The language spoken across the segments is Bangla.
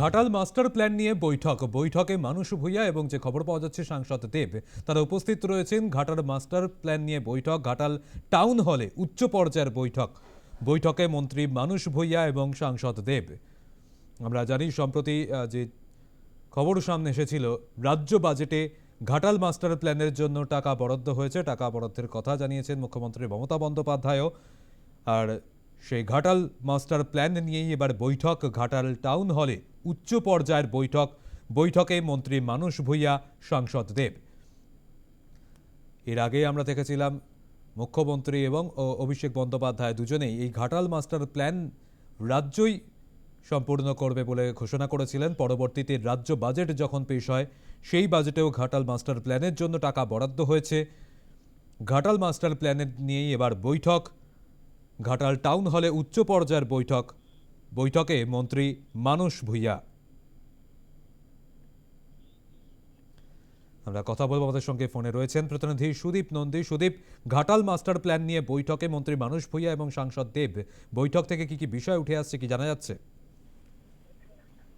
ঘাটাল মাস্টার প্ল্যান নিয়ে বৈঠক। বৈঠকে মানুষ ভূঁইয়া এবং যে খবর পাওয়া যাচ্ছে সাংসদ দেব, তারা উপস্থিত রয়েছেন ঘাটাল মাস্টার প্ল্যান নিয়ে বৈঠক, ঘাটাল টাউন হলে উচ্চ পর্যায়ের বৈঠক। বৈঠকে মন্ত্রী মানুষ ভূঁইয়া এবং সাংসদ দেব। আমরা জানি, সম্প্রতি যে খবর সামনে এসেছিল, রাজ্য বাজেটে ঘাটাল মাস্টার প্ল্যানের জন্য টাকা বরাদ্দ হয়েছে। টাকা বরাদ্দের কথা জানিয়েছেন মুখ্যমন্ত্রী মমতা বন্দ্যোপাধ্যায়ও। আর সেই ঘাটাল মাস্টার প্ল্যান নিয়েই এবার বৈঠক, ঘাটাল টাউন হলে উচ্চ পর্যায়ের বৈঠক, বৈঠকে মন্ত্রী মানুষ ভূঁইয়া সাংসদ দেব। এর আগে আমরা দেখেছিলাম মুখ্যমন্ত্রী এবং অভিষেক বন্দ্যোপাধ্যায় দুজনেই এই ঘাটাল মাস্টার প্ল্যান রাজ্যই সম্পূর্ণ করবে বলে ঘোষণা করেছিলেন। পরবর্তীতে রাজ্য বাজেট যখন পেশ হয়, সেই বাজেটেও ঘাটাল মাস্টার প্ল্যানের জন্য টাকা বরাদ্দ হয়েছে। ঘাটাল মাস্টার প্ল্যানের নিয়েই এবার বৈঠক। ঘাটাল টাউন হলে উচ্চ পর্যায়ের বৈঠক। বৈঠকে মন্ত্রী মানুষ ভূঁইয়া। আমরা কথা বলব আমাদের সঙ্গে ফোনে রয়েছেন প্রতিনিধি সুদীপ নন্দী। সুদীপ, ঘাটাল মাস্টার প্ল্যান নিয়ে বৈঠকে মন্ত্রী মানুষ ভূঁইয়া এবং সাংসদ দেব, বৈঠক থেকে কি কি বিষয় উঠে আসছে কি জানা যাচ্ছে?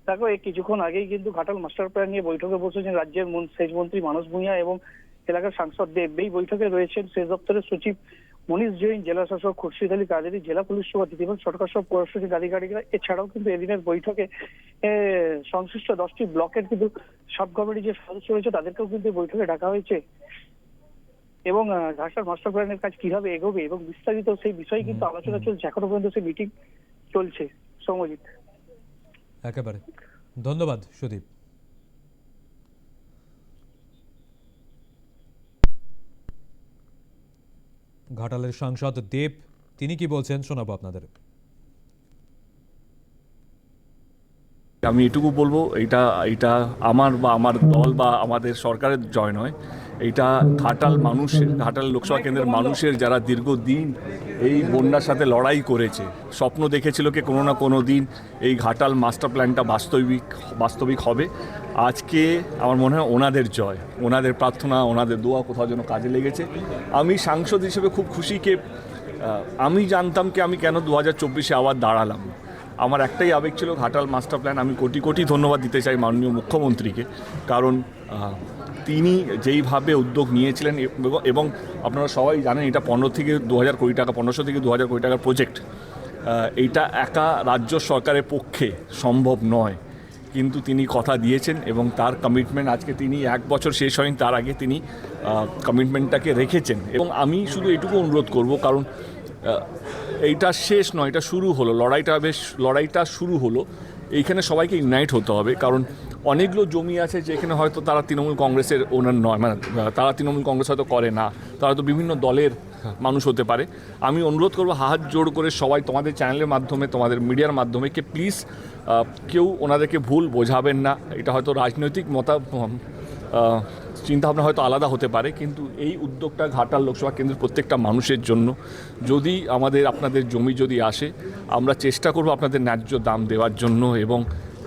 দেখো এই কিছুক্ষণ আগেই কিন্তু ঘাটাল মাস্টার প্ল্যান নিয়ে বৈঠকে বসেছেন রাজ্যের সেচ মন্ত্রী মানস ভূঁইয়া এবং এলাকার সাংসদ দেব। এই বৈঠকে রয়েছেন সেচ দপ্তরের সচিব মনীষ জৈন জেলা শাসক খুরশিদ আলী কাদেরি জেলা পুলিশ সভাপতি এবং সরকার সব প্রশাসনিক আধিকারিকরা এছাড়াও কিন্তু এদিনের বৈঠকে সংশ্লিষ্ট দশটি ব্লকের কিন্তু সাব কমিটি যে সদস্য রয়েছে তাদেরকেও কিন্তু বৈঠকে ডাকা হয়েছে। এবং ঘাটাল মাস্টার প্ল্যানের কাজ কীভাবে এগোবে এবং বিস্তারিত সেই বিষয়ে কিন্তু আলোচনা চলছে। এখনও পর্যন্ত সেই মিটিং চলছে। সৌমজিৎ। একেবারে। ধন্যবাদ সুদীপ। ঘাটালের সাংসদ দেব, তিনি কি বলছেন শোনাবো আপনাদের। আমি এটুকু বলব এটা এটা আমার বা আমার দল বা আমাদের সরকারের জয় নয়। এটা ঘাটাল মানুষের, ঘাটাল লোকসভা কেন্দ্রের মানুষের যারা দীর্ঘদিন এই বন্যার সাথে লড়াই করেছে, স্বপ্ন দেখেছিল কি কোনো না কোনো দিন এই ঘাটাল মাস্টার প্ল্যানটা বাস্তবিক বাস্তবিক হবে। আজকে আমার মনে হয় ওনাদের জয়, ওনাদের প্রার্থনা, ওনাদের দোয়া কোথাও যেন কাজে লেগেছে। আমি সাংসদ হিসেবে খুব খুশি কে আমি জানতাম কি আমি কেন দু হাজার চব্বিশে আবার দাঁড়ালাম। আমার একটাই আবেগ ছিল ঘাটাল মাস্টার প্ল্যান, আমি কোটি কোটি ধন্যবাদ দিতে চাই মাননীয় মুখ্যমন্ত্রীকে, কারণ তিনি যেইভাবে উদ্যোগ নিয়েছিলেন এবং- আপনারা সবাই জানেন এটা পনেরো থেকে দু হাজার কোটি টাকা, পনেরোশো থেকে দু হাজার কোটি টাকার প্রজেক্ট এইটা একা রাজ্য সরকারের পক্ষে সম্ভব নয়। কিন্তু তিনি কথা দিয়েছেন এবং তার কমিটমেন্ট আজকে তিনি এক বছর শেষ হয়নি, তার আগে তিনি কমিটমেন্টটাকে রেখেছেন। এবং আমি শুধু এটুকু অনুরোধ করব, কারণ এইটা শেষ নয়, এটা শুরু হলো, লড়াইটা বেশ, লড়াইটা শুরু হলো। এইখানে সবাইকে ইউনাইট হতে হবে, কারণ অনেকগুলো জমি আছে যেখানে হয়তো তারা তৃণমূল কংগ্রেসের ওনার নয় মানে তারা তৃণমূল কংগ্রেস হয়তো করে না। তারা তো বিভিন্ন দলের মানুষ হতে পারে। আমি অনুরোধ করব, হাত জোড় করে সবাই তোমাদের চ্যানেলের মাধ্যমে, তোমাদের মিডিয়ার মাধ্যমে কে প্লিজ কেউ ওনাদেরকে ভুল বোঝাবেন না। এটা হয়তো রাজনৈতিক মতা চিন্তাভাবনা হয়তো আলাদা হতে পারে, কিন্তু এই উদ্যোগটা ঘাটাল লোকসভা কেন্দ্রের প্রত্যেকটা মানুষের জন্য। যদি আমাদের, আপনাদের জমি যদি আসে, আমরা চেষ্টা করব আপনাদের ন্যায্য দাম দেওয়ার জন্য এবং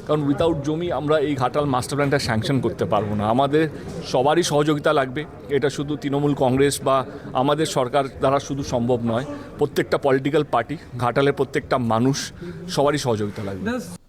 কারণ উইদাউট জমি আমরা এই ঘাটাল মাস্টার প্ল্যানটা স্যাংশন করতে পারব না। আমাদের সবারই সহযোগিতা লাগবে। এটা শুধু তৃণমূল কংগ্রেস বা আমাদের সরকার দ্বারা শুধু সম্ভব নয়, প্রত্যেকটা পলিটিক্যাল পার্টি ঘাটালের প্রত্যেকটা মানুষ সবারই সহযোগিতা লাগবে।